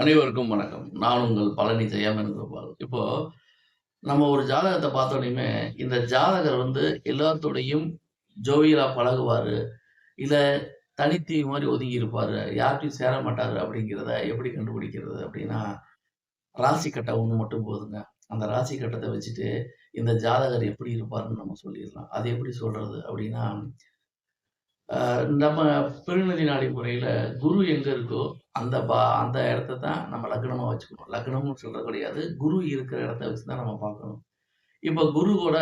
அனைவருக்கும் வணக்கம். நான் உங்கள் பழனி ஜெயவேணுகோபால். இப்போ நம்ம ஒரு ஜாதகத்தை பார்த்தோனையுமே, இந்த ஜாதகர் வந்து எல்லாத்தோடையும் ஜோவியலா பழகுவார் இல்லை தனித்தீ மாதிரி ஒதுங்கி இருப்பார் யார்ட்டையும் சேர மாட்டார் அப்படிங்கிறத எப்படி கண்டுபிடிக்கிறது அப்படின்னா, ராசி கட்டை ஒன்று மட்டும் போதுங்க. அந்த ராசி கட்டத்தை வச்சுட்டு, இந்த ஜாதகர் எப்படி இருப்பாருன்னு நம்ம சொல்லிடலாம் அது எப்படி சொல்றது அப்படின்னா, நம்ம பெருநிதி நாடி முறையில் குரு எங்கே இருக்கோ, அந்த பா அந்த இடத்த தான் நம்ம லக்னமாக வச்சுக்கணும். லக்னம்னு சொல்கிற கிடையாது. குரு இருக்கிற இடத்த வச்சு தான் நம்ம பார்க்கணும். இப்போ குரு கூட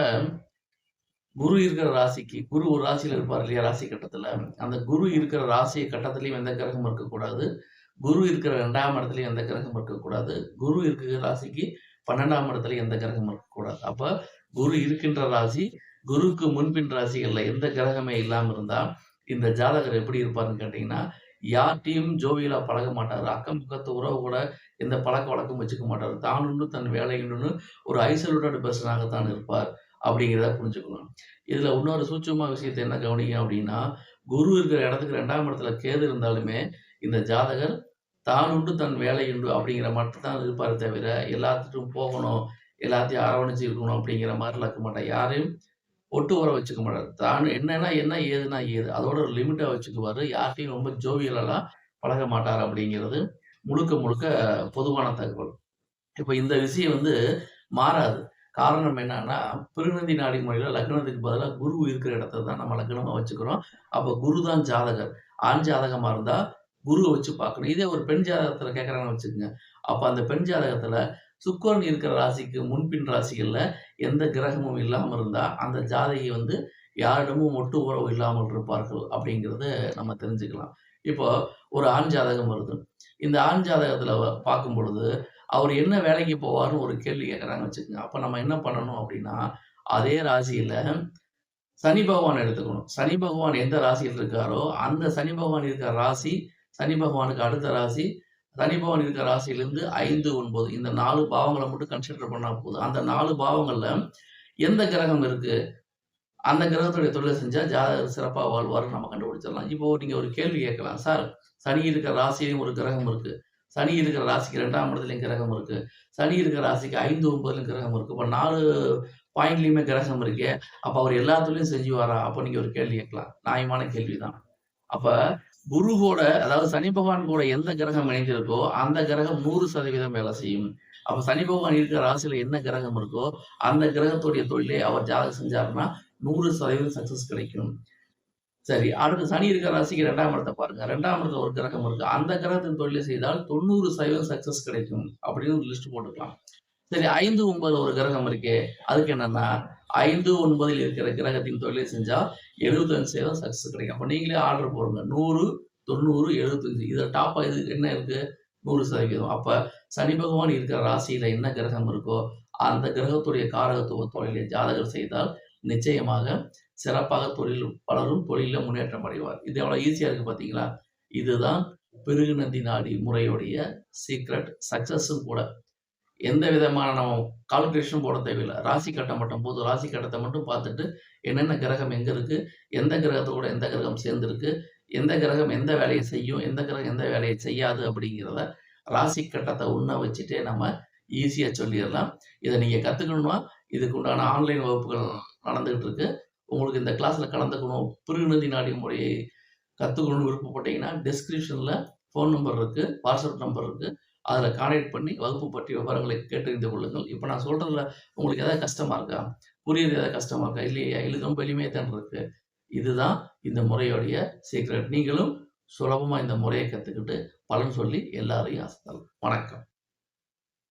குரு இருக்கிற ராசிக்கு குரு ஒரு ராசியில் இருப்பார் இல்லையா? ராசி கட்டத்தில் அந்த குரு இருக்கிற ராசி கட்டத்துலேயும் எந்த கிரகமும் இருக்கக்கூடாது. குரு இருக்கிற ரெண்டாம் இடத்துலையும் எந்த கிரகமும் இருக்கக்கூடாது. குரு இருக்கிற ராசிக்கு 12ஆம் இடத்துல எந்த கிரகமும் இருக்கக்கூடாது. அப்போ குரு இருக்கின்ற ராசி, குருவுக்கு முன்பின் ராசிகளில் எந்த கிரகமே இல்லாமல் இருந்தால் இந்த ஜாதகர் எப்படி இருப்பாருன்னு கேட்டிங்கன்னா யார்ட்டயும் ஜோவியலாக பழக மாட்டார் அக்கம் பக்கத்து உறவு கூட எந்த பழக்கவழக்கமும் வச்சுக்க மாட்டார் தான் தன் வேலை ஒரு ஐசோலேட்டட் பர்சனாகத்தான் இருப்பார். அப்படிங்கிறத புரிஞ்சுக்கணும். இதில் இன்னொரு சூட்சமாக விஷயத்தை என்ன கவனிங்க அப்படின்னா, குரு இருக்கிற இடத்துக்கு ரெண்டாம் இடத்துல கேது இருந்தாலுமே, இந்த ஜாதகர் தான் உண்டு தன் வேலை உண்டு அப்படிங்கிற மட்டும் தான் இருப்பார் தவிர, எல்லாத்துக்கும் போகணும், எல்லாத்தையும் அரவணைச்சு இருக்கணும் அப்படிங்கிற மாதிரி இருக்க மாட்டார். யாரையும் ஒட்டு உரம் வச்சுக்க மாட்டார் தான் என்னன்னா என்ன, ஏதுன்னா ஏது. அதோட ஒரு லிமிட்டா வச்சுக்குவாரு. யார்கிட்டையும் ரொம்ப ஜோவியலெல்லாம் பழக மாட்டார் அப்படிங்கிறது முழுக்க முழுக்க பொதுவான தகவல். இப்போ இந்த விஷயம் வந்து மாறாது. காரணம் என்னன்னா, பிருநிதி நாடி முறையில் லக்னத்துக்கு பதிலாக குரு இருக்கிற இடத்த தான் நம்ம லக்னமா வச்சுக்கிறோம். அப்போ குரு தான் ஜாதகர். ஆண் ஜாதகமா இருந்தா குருவை வச்சு பார்க்கணும். இதே ஒரு பெண் ஜாதகத்துல கேட்கறாங்கன்னு வச்சுக்கோங்க அப்போ அந்த பெண் ஜாதகத்துல சுக்கரன் இருக்கிற ராசிக்கு முன்பின் ராசிகளில் எந்த கிரகமும் இல்லாமல் இருந்தால் அந்த ஜாதகி வந்து யாரிடமும் ஒட்டு உறவு இல்லாமல் இருப்பார்கள் அப்படிங்கிறத நம்ம தெரிஞ்சுக்கலாம். இப்போ ஒரு ஆண் ஜாதகம் வருது. இந்த ஆண் ஜாதகத்தில் பார்க்கும் பொழுது, அவர் என்ன வேலைக்கு போவார்னு ஒரு கேள்வி கேட்குறாங்க வச்சுக்கோங்க அப்போ நம்ம என்ன பண்ணணும் அப்படின்னா, அதே ராசியில் சனி பகவான் எடுத்துக்கணும். சனி பகவான் எந்த ராசியில் இருக்காரோ, அந்த சனி பகவான் இருக்கிற ராசி, சனி பகவானுக்கு அடுத்த ராசி, சனி இருக்கிற ராசியிலிருந்து 5, 9 இந்த நாலு பாவங்களை மட்டும் கன்சிடர் பண்ணா போதும். அந்த நாலு பாவங்கள்ல எந்த கிரகம் இருக்கு? அந்த கிரகத்துடைய தொழிலை செஞ்சா ஜாதகர் சிறப்பா வாழ்வார்ன்னு நம்ம கண்டுபிடிச்சிடலாம். இப்போ நீங்க ஒரு கேள்வி கேட்கலாம். சார் சனி இருக்கிற ராசியிலையும் ஒரு கிரகம் இருக்கு. சனி இருக்கிற ராசிக்கு 2ஆம் இடத்துலையும் கிரகம் இருக்கு. சனி இருக்கிற ராசிக்கு 5, 9லயும் கிரகம் இருக்கு. இப்போ நாலு பாயிண்ட்லயுமே கிரகம் இருக்கே. அப்ப அவர் எல்லாத்துலயும் செஞ்சுருவாரா? அப்போ நீங்க ஒரு கேள்வி கேட்கலாம். நியாயமான கேள்வி தான். குரு கூட அதாவது சனி பகவான் கூட எந்த கிரகம் இணைந்திருக்கோ, அந்த கிரகம் 100% வேலை செய்யும். அப்ப சனி பகவான் இருக்கிற ராசியில என்ன கிரகம் இருக்கோ, அந்த கிரகத்துடைய தொழிலை அவர் ஜாதகம் செஞ்சாருன்னா 100% சக்சஸ் கிடைக்கும். சரி, அடுத்து சனி இருக்கிற ராசிக்கு ரெண்டாம் இடத்தை பாருங்க. ரெண்டாம் இடத்துல ஒரு கிரகம் இருக்கு. அந்த கிரகத்தின் தொழிலை செய்தால் 90% சக்சஸ் கிடைக்கும். அப்படின்னு ஒரு லிஸ்ட் போட்டுக்கலாம். சரி 5, 9ல ஒரு கிரகம் இருக்கே. அதுக்கு என்னன்னா, 5, 9ல் இருக்கிற கிரகத்தின் தொழிலை செஞ்சா 75% சக்சஸ் கிடைக்கும். அப்போ நீங்களே ஆர்டர் போடுங்க. நூறு தொண்ணூறு எழுபத்தஞ்சு இதில் டாப்பாக இது என்ன இருக்குது நூறு சதவீதம் அப்போ சனி பகவான் இருக்கிற ராசியில் என்ன கிரகம் இருக்கோ, அந்த கிரகத்துடைய காரகத்துவ தொழிலை ஜாதகர் செய்தால், நிச்சயமாக சிறப்பாக தொழில் வளரும். தொழிலில் முன்னேற்றம் அடைவார். இது எவ்வளோ ஈஸியாக இருக்குது பார்த்தீங்களா? இதுதான் பெருகுநந்தி நாடி முறையுடைய சீக்ரெட் சக்சஸும் கூட. எந்த விதமான நம்ம கால்குலேஷனும் போட தேவையில்லை ராசி கட்டம் மட்டும் போதும். ராசி கட்டத்தை மட்டும் பார்த்துட்டு, என்னென்ன கிரகம் எங்கே இருக்குது எந்த கிரகத்தோட எந்த கிரகம் சேர்ந்துருக்கு எந்த கிரகம் எந்த வேலையை செய்யும்? எந்த கிரகம் எந்த வேலையை செய்யாது? அப்படிங்கிறத ராசி கட்டத்தை உண்ண வச்சுட்டே நம்ம ஈஸியாக சொல்லிடலாம் இதை நீங்கள் கற்றுக்கணுன்னா இதுக்கு உண்டான ஆன்லைன் வகுப்புகள் நடந்துகிட்டு இருக்கு. உங்களுக்கு இந்த கிளாஸில் கலந்துக்கணும், பிருகுநந்தி நாடி முறையை கற்றுக்கணும்னு விருப்பப்பட்டீங்கன்னா, டிஸ்கிரிப்ஷனில் ஃபோன் நம்பர் இருக்குது வாட்ஸ்அப் நம்பர் இருக்குது அதில் கான்டாக்ட் பண்ணி வகுப்பு பற்றி விவரங்களை கேட்டறிந்து கொள்ளுங்கள். இப்போ நான் சொல்கிறதுல உங்களுக்கு எதாவது கஷ்டமா இருக்கா? புரியுறது எதாவது கஷ்டமாக இருக்கா? இல்லையா? இல்ல ரொம்ப எளிமையாக தான் இருக்கு. இதுதான் இந்த முறையுடைய சீக்ரெட். நீங்களும் சுலபமாக இந்த முறையை கற்றுக்கிட்டு பலன் சொல்லி எல்லாரையும் ஆசைத்தல் வணக்கம்.